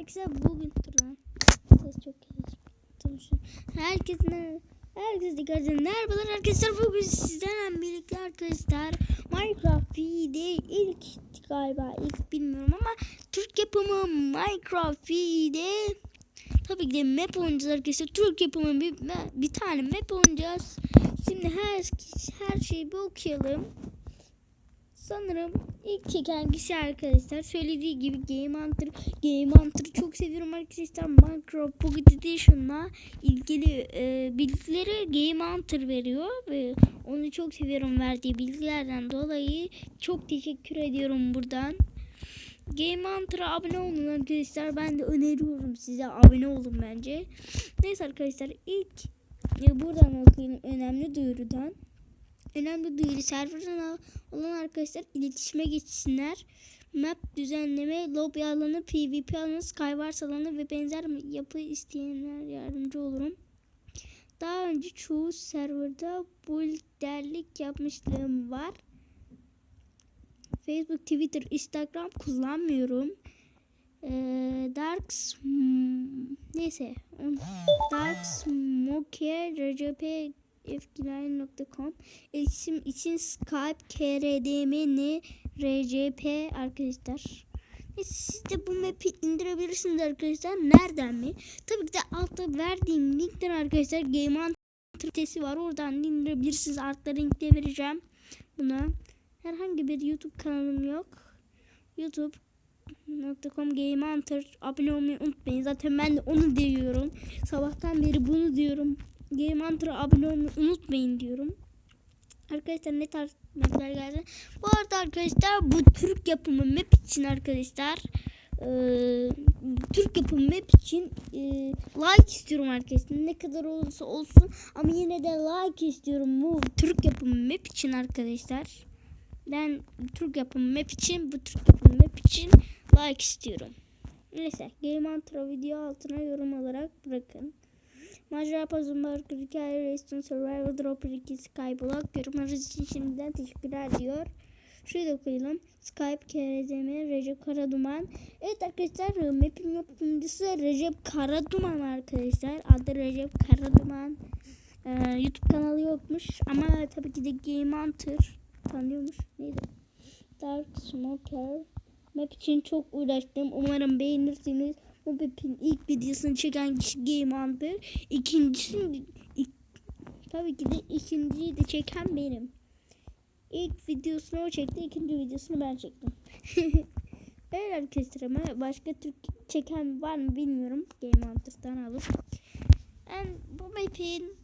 Herkese bugün dur lan. Ses çok gelişmiş. Herkese Herkese dikkat edin. Merhabalar arkadaşlar. Bugün sizlerle birlikte arkadaşlar Minecraft V'de ilk galiba ilk bilmiyorum ama Türk yapımı Minecraft V'de tabii ki de map oynayacağız arkadaşlar. Türk yapımı bir, bir tane map oynayacağız. Şimdi her her şeyi bir okuyalım. Sanırım ilk çeken kişi arkadaşlar söylediği gibi Game Hunter. Game Hunter'ı çok seviyorum arkadaşlar. Minecraft Pocket Edition'la ilgili e, bilgileri Game Hunter veriyor ve onu çok seviyorum verdiği bilgilerden dolayı çok teşekkür ediyorum buradan. Game Hunter'a abone olun arkadaşlar. Ben de öneriyorum size abone olun bence. Neyse arkadaşlar ilk e, buradan okuyayım önemli duyurudan. Önemli duyuru serverden olan arkadaşlar iletişime geçsinler. Map düzenleme, lobi alanı, PvP alanı, Skywars alanı ve benzer yapı isteyenler yardımcı olurum. Daha önce çoğu serverda builderlik yapmışlığım var. Facebook, Twitter, Instagram kullanmıyorum. Ee, Dark neyse Dark Smoker RCP fgline.com İletişim için Skype KRDMN RCP arkadaşlar. Siz de bu map'i indirebilirsiniz arkadaşlar. Nereden mi? Tabii ki de altta verdiğim linkten arkadaşlar Game On sitesi var. Oradan indirebilirsiniz. Altta linkte vereceğim bunu. Herhangi bir YouTube kanalım yok. YouTube.com Game Hunter abone olmayı unutmayın. Zaten ben de onu diyorum. Sabahtan beri bunu diyorum. Game Hunter'a abone olmayı unutmayın diyorum. Arkadaşlar ne tarz mapler geldi? Bu arada arkadaşlar bu Türk yapımı map için arkadaşlar ee, Türk yapımı map için e, like istiyorum arkadaşlar. Ne kadar olursa olsun ama yine de like istiyorum bu Türk yapımı map için arkadaşlar. Ben Türk yapımı map için bu Türk yapımı map için like istiyorum. Neyse Game Hunter'a video altına yorum olarak bırakın. Macera Marker Hikaye Redstone Survival Dropper 2 Skyblock yorumlarınız için şimdiden teşekkürler diyor. Şurayı da okuyalım. Skype KRZM Recep Karaduman. Evet arkadaşlar map'in yapımcısı Recep Karaduman arkadaşlar. Adı Recep Karaduman. Ee, YouTube kanalı yokmuş ama tabii ki de Game Hunter tanıyormuş. Neydi? Dark Smoker. Map için çok uğraştım. Umarım beğenirsiniz. Mobip'in ilk videosunu çeken kişi Hunter. İkincisini ik, tabii ki de ikinciyi de çeken benim. İlk videosunu o çekti. ikinci videosunu ben çektim. Öyle arkadaşlar ama başka Türk çeken var mı bilmiyorum. Game Hunter'dan alıp. Yani bu map'in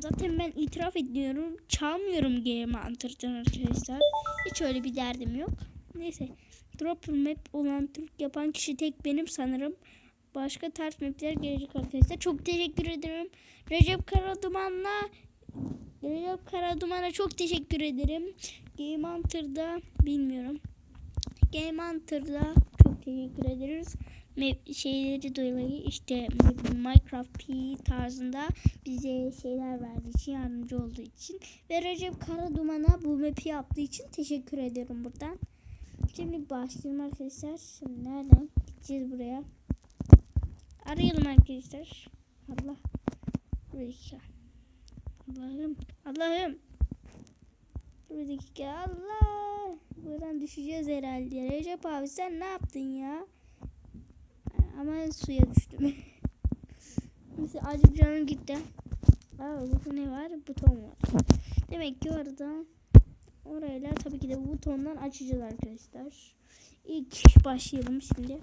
zaten ben itiraf ediyorum. Çalmıyorum Game Hunter'dan arkadaşlar. Hiç öyle bir derdim yok. Neyse. Drop map olan Türk yapan kişi tek benim sanırım. Başka ters mapler gelecek arkadaşlar. Çok teşekkür ederim. Recep Karaduman'la Recep Karaduman'a çok teşekkür ederim. Game Hunter'da bilmiyorum. Game Hunter'da çok teşekkür ederiz. Map şeyleri dolayı işte Minecraft P tarzında bize şeyler verdiği için yardımcı olduğu için ve Recep Karaduman'a bu map'i yaptığı için teşekkür ederim buradan. Şimdi başlayalım arkadaşlar. Şimdi nereden gideceğiz buraya? Arayalım arkadaşlar. Allah. Bir dakika. Allah'ım. Allah'ım. Bir dakika. Allah. Buradan düşeceğiz herhalde. Recep abi sen ne yaptın ya? Ama suya düştüm. Mesela acı canım gitti. Aa, burada ne var? Buton var. Demek ki orada orayla tabii ki de butondan açacağız arkadaşlar. İlk başlayalım şimdi.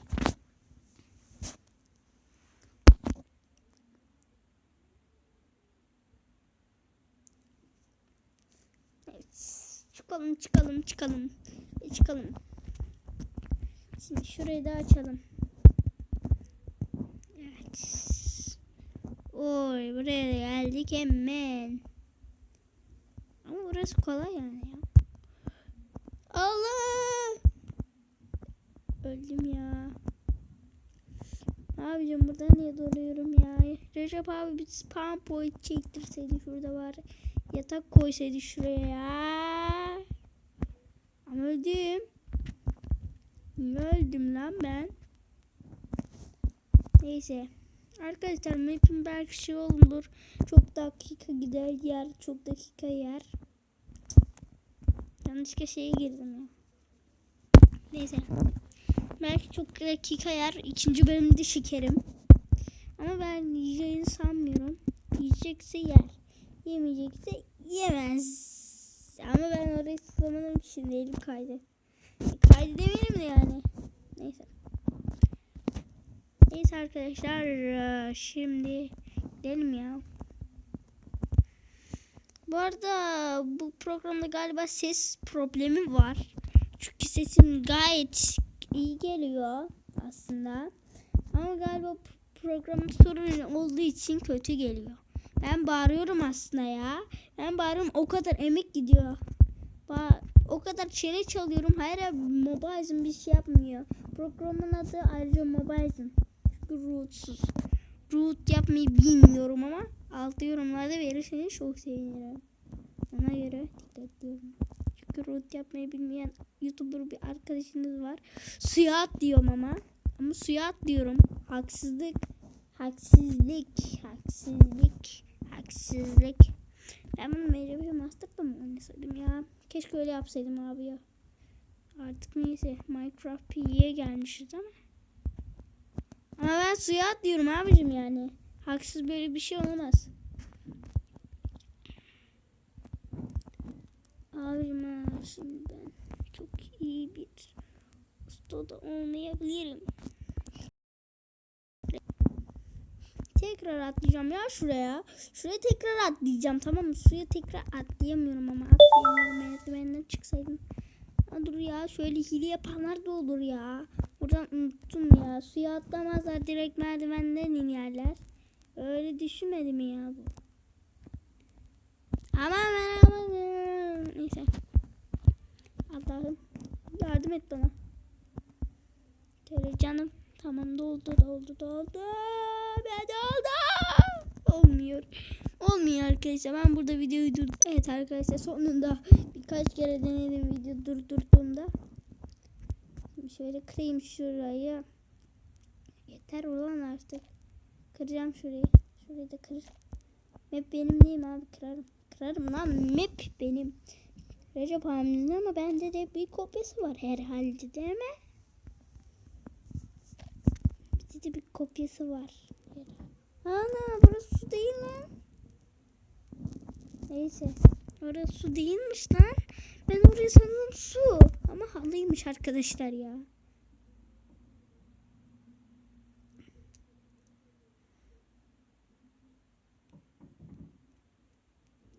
Çıkalım çıkalım çıkalım. Çıkalım. Şimdi şurayı da açalım. Evet. Oy buraya geldik hemen. Ama burası kolay yani ya. Allah! Öldüm ya. Abicim burada niye doluyorum ya? Recep abi bir spam point çektirseydi şurada var. Yatak koysaydı şuraya ya. Ama öldüm. Ne öldüm lan ben? Neyse. Arkadaşlar map'in belki şey olur. Çok dakika gider yer. Çok dakika yer. Yanlışlıkla şeye girdim ya. Neyse. Belki çok dakika yer. İkinci bölümde şekerim. Ama ben yiyeceğini sanmıyorum. Yiyecekse yer. Yemeyecekse yemez. Ama ben orayı tutamadım şimdi elim kaydı. Kaydedebilirim de yani. Neyse. Neyse arkadaşlar eee, şimdi gidelim ya. Bu arada bu programda galiba ses problemi var. Çünkü sesim gayet iyi geliyor aslında. Ama galiba programın sorunu olduğu için kötü geliyor. Ben bağırıyorum aslında ya. Ben bağırıyorum o kadar emek gidiyor. Ba o kadar çene çalıyorum. Hayır Mobile'ın bir şey yapmıyor. Programın adı ayrıca Mobile'ın. Çünkü rootsuz. Root yapmayı bilmiyorum ama altı yorumlarda verirseniz çok sevinirim. Ona göre dikkat diyorum. Çünkü root yapmayı bilmeyen YouTuber bir arkadaşınız var. Suya at diyorum ama. Ama suya at diyorum. Haksızlık. Haksızlık. Haksızlık. Haksızlık. Ben bunu mecbur master'da mı oynasaydım ya? Keşke öyle yapsaydım abi ya. Artık neyse Minecraft P'ye gelmişiz ama. Ama ben suya atlıyorum abicim yani. Haksız böyle bir şey olamaz. Abicim şimdi ben çok iyi bir ustada olmayabilirim. Tekrar atlayacağım ya şuraya. Şuraya tekrar atlayacağım tamam mı? Suya tekrar atlayamıyorum ama atlayamıyorum. Merdivenden çıksaydım. Ha, dur ya şöyle hile yapanlar da olur ya. Buradan unuttum ya. Suya atlamazlar direkt merdivenden inerler. Öyle düşünmedi ya bu? Aman aman aman. Neyse. Allah'ım yardım et bana. Şöyle canım. Tamam doldu doldu doldu. Ben doldu. Olmuyor. Olmuyor arkadaşlar. Ben burada videoyu dur. Evet arkadaşlar sonunda birkaç kere denedim video durdurduğumda. Şöyle kırayım şurayı. Yeter ulan artık. Kıracağım şurayı. Şurayı da kır. Map benim değil mi abi? Kırarım. Kırarım lan map benim. Recep abimizin ama bende de bir kopyası var herhalde değil mi? Bir de bir kopyası var. Ana burası su değil mi? Neyse. Orası su değilmiş lan. Ben oraya sandım su. Ama halıymış arkadaşlar ya.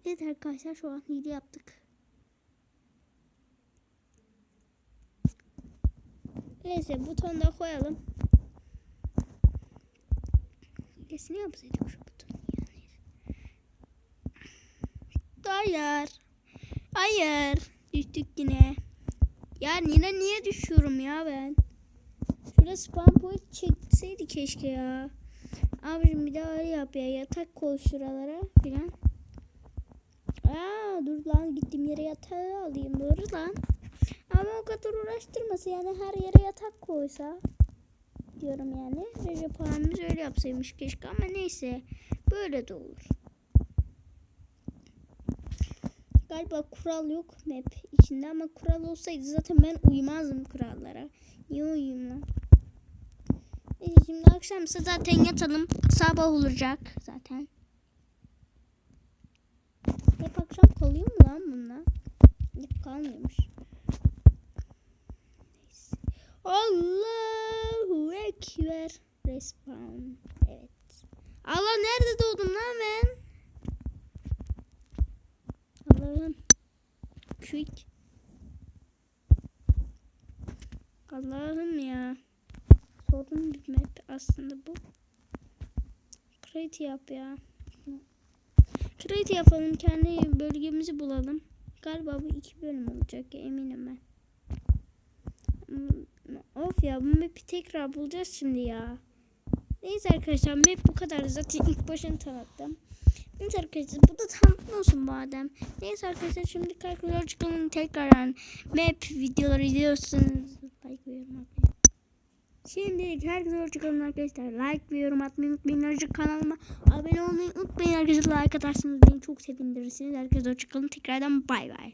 Evet arkadaşlar şu an hile yaptık. Neyse butonu da koyalım. Hilesini yapsaydık şu butonu. Hayır. Hayır. Düştük yine. Ya yine niye düşüyorum ya ben? Şurada spam point çekseydi keşke ya. Abicim bir daha öyle yap ya. Yatak koy şuralara filan. Aa dur lan gittiğim yere yatağı alayım doğru lan. Ama o kadar uğraştırması yani her yere yatak koysa diyorum yani. Recep abimiz öyle yapsaymış keşke ama neyse böyle de olur. Galiba kural yok map içinde ama kural olsaydı zaten ben uymazdım kurallara. Niye uyuyayım lan? Neyse şimdi akşamsa zaten yatalım. Sabah olacak zaten. Hep akşam kalıyor mu lan bunlar? Yok kalmıyormuş. Neyse. Allahu Ekber. Respawn. Evet. Allah nerede doğdum lan ben? Allah'ım. Quick. Allah'ım ya. Sorun bir map aslında bu. Create yap ya. Create yapalım. Kendi bölgemizi bulalım. Galiba bu iki bölüm olacak ya eminim ben. Hmm, Of ya bu map'i tekrar bulacağız şimdi ya. Neyse arkadaşlar map bu kadar zaten ilk başını tanıttım. Neyse arkadaşlar bu da tanıtım olsun madem. Neyse arkadaşlar şimdi kalkülör tekrardan map videoları izliyorsunuz. Like ve yorum atmayı. Şimdilik herkese hoşçakalın arkadaşlar. Like ve yorum atmayı unutmayın. Ayrıca kanalıma abone olmayı unutmayın arkadaşlar. Like atarsanız beni çok sevindirirsiniz. Herkese hoşçakalın. Tekrardan bay bay.